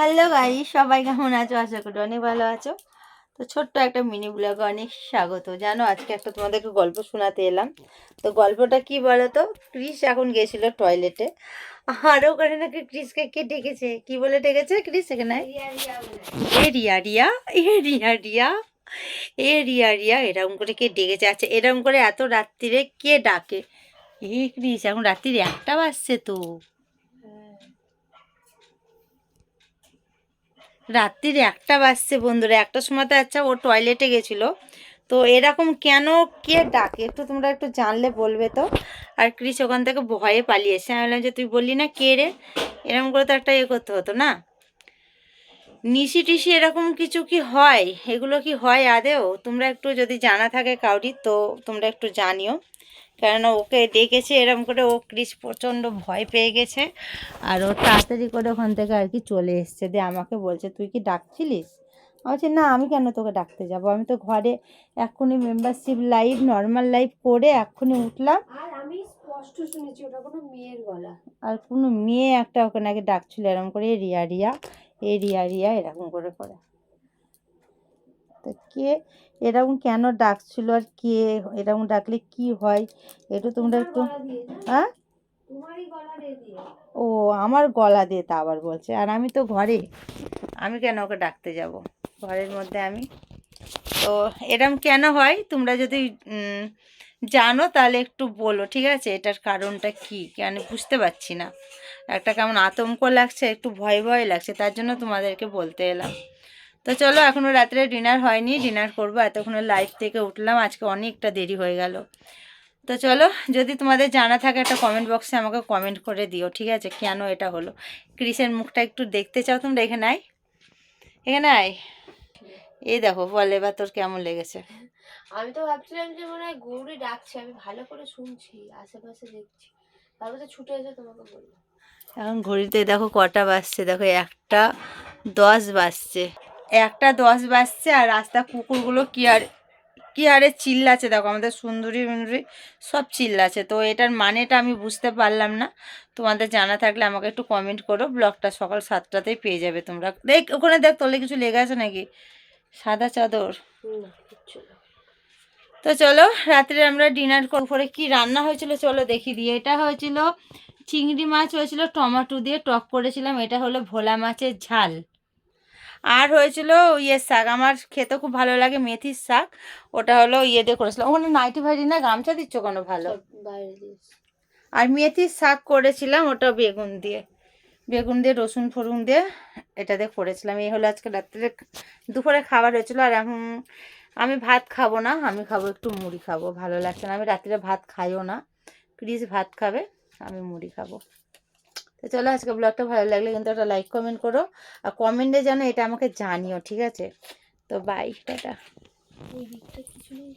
Hello guy সবাই কেমন আছো? আশা করি অনেক ভালো আছো। তো ছোট্ট একটা মিনি ব্লগে অনেক স্বাগত। জানো, আজকে একটা তোমাদেরকে গল্প শোনাতে এলাম। তো গল্পটা কি বলো তো ক্রিস এখন গেছিল টয়লেটে। আর ওখানে নাকি ক্রিসকে কে ডেকেছে? কি বলে ডেকেছে ক্রিস এখানে? এ রিয়া। রিয়া এ রিয়া। রিয়া এ রিয়া রিয়া, এরকম করে কে ডেকেছে? আচ্ছা এরকম করে এত রাত্রিরে কে ডাকে? এ ক্রিস, এখন রাত্রির একটা বাজছে তো। রাত্রির একটা বাজছে বন্ধুরা, একটা সময় তো আচ্ছা ও টয়লেটে গেছিল। তো এরকম কেন কে ডাকে? একটু তোমরা একটু জানলে বলবে তো। আর ক্রিস ওখান থেকে ভয়ে পালিয়েছে আমি বললাম যে তুই বললি না কে রে? এরকম করে তো একটা ইয়ে করতে হতো না? নিশি টিসি এরকম কিছু কি হয়? এগুলো কি হয় আদেও? তোমরা একটু যদি জানা থাকে কাউরি, তো তোমরা একটু জানিও। কেননা ওকে ডেকেছে এরম করে ও ক্রিস প্রচণ্ড ভয় পেয়ে গেছে। আর ও তাড়াতাড়ি করে ওখান থেকে আর কি চলে এসছে। দিয়ে আমাকে বলছে তুই কি ডাকছিলিস? আমি বলছি না আমি কেন তোকে ডাকতে যাব? আমি তো ঘরে এক্ষুনি মেম্বারশিপ লাইভ নর্মাল লাইভ করে এক্ষুনি উঠলাম। আর আমি স্পষ্ট শুনেছি ওটা কোনো মেয়ের গলা। আর কোনো মেয়ে একটা ওকে নাকি ডাকছিল এরকম করে "এ রিয়া রিয়া এ রিয়া রিয়া এরকম করে করে। তো কে এরকম কেন ডাকছিল আর কে এরকম ডাকলে কি হয়? একটু তোমরা একটু? হ্যাঁ ও আমার গলা দিয়ে তা আবার বলছে। আর আমি তো ঘরে। আমি কেন ওকে ডাকতে যাব? ঘরের মধ্যে আমি। তো এরম কেন হয়? তোমরা যদি জানো তাহলে একটু বলো ঠিক আছে? এটার কারণটা কি? কেন? বুঝতে পারছি না। একটা কেমন আতঙ্ক লাগছে একটু ভয় ভয় লাগছে তার জন্য তোমাদেরকে বলতে এলাম। তো চলো এখনও রাত্রে ডিনার হয়নি ডিনার করব। এতক্ষণে লাইভ থেকে উঠলাম আজকে অনেকটা দেরি হয়ে গেল। তো চলো যদি তোমাদের জানা থাকে একটা কমেন্ট বক্সে আমাকে কমেন্ট করে দিও ঠিক আছে? কেন এটা হলো? ক্রিসের মুখটা একটু দেখতে চাও তোমরা? এখানে আয়। এখানে আয়। এই দেখো বল এবার তোর কেমন লেগেছে? আমি তো ভাবছিলাম যে মনে হয় গৌরী ডাকছে আমি ভালো করে শুনছি আশেপাশে দেখছি। তারপর তো ছুটে এসে তোমাকে বললাম। এখন ঘড়িতে দেখো কটা বাজছে দেখো একটা দশ বাজছে। একটা দশ বাজছে আর রাস্তা কুকুরগুলো কি আর কি হারে চিল্লাচ্ছে দেখো আমাদের সুন্দরী মুন্দরী সব চিল্লাচ্ছে। তো এটার মানেটা আমি বুঝতে পারলাম না। তোমাদের জানা থাকলে আমাকে একটু কমেন্ট করো ব্লগটা সকাল সাতটাতেই পেয়ে যাবে তোমরা। দেখ ওখানে দেখ তোলে কিছু লেগে আছে নাকি? সাদা চাদর? তো চলো রাত্রে আমরা ডিনার করে কি রান্না হয়েছিল চলো দেখি দিয়ে। এটা হয়েছিল চিংড়ি মাছ হয়েছিল টমাটো দিয়ে টক করেছিলাম। এটা হলো ভোলা মাছের ঝাল। আর হয়েছিল ইয়ে শাক। আমার খেতে খুব ভালো লাগে মেথির শাক। ওটা হলো ইয়ে দিয়ে করেছিলাম। ওখানে নাইটি ভাইটি না গামছা দিচ্ছ কেন ভালো? আর মেথির শাক করেছিলাম ওটা বেগুন দিয়ে। বেগুন দিয়ে রসুন ফরুন দিয়ে এটা দিয়ে করেছিলাম। এই হলো আজকে রাত্রে দুপুরে খাবার হয়েছিল। আর এখন আমি ভাত খাব না আমি খাব একটু মুড়ি খাব। ভালো লাগছে না। আমি রাত্রে ভাত খাইও না। প্লিজ ভাত খাবে আমি মুড়ি খাব। তো চলো আজকে ব্লগটা ভালো লাগলে কিন্তু একটা লাইক কমেন্ট করো। আর কমেন্টে যেন এটা আমাকে জানিও, ঠিক আছে? তো বাই টাটা।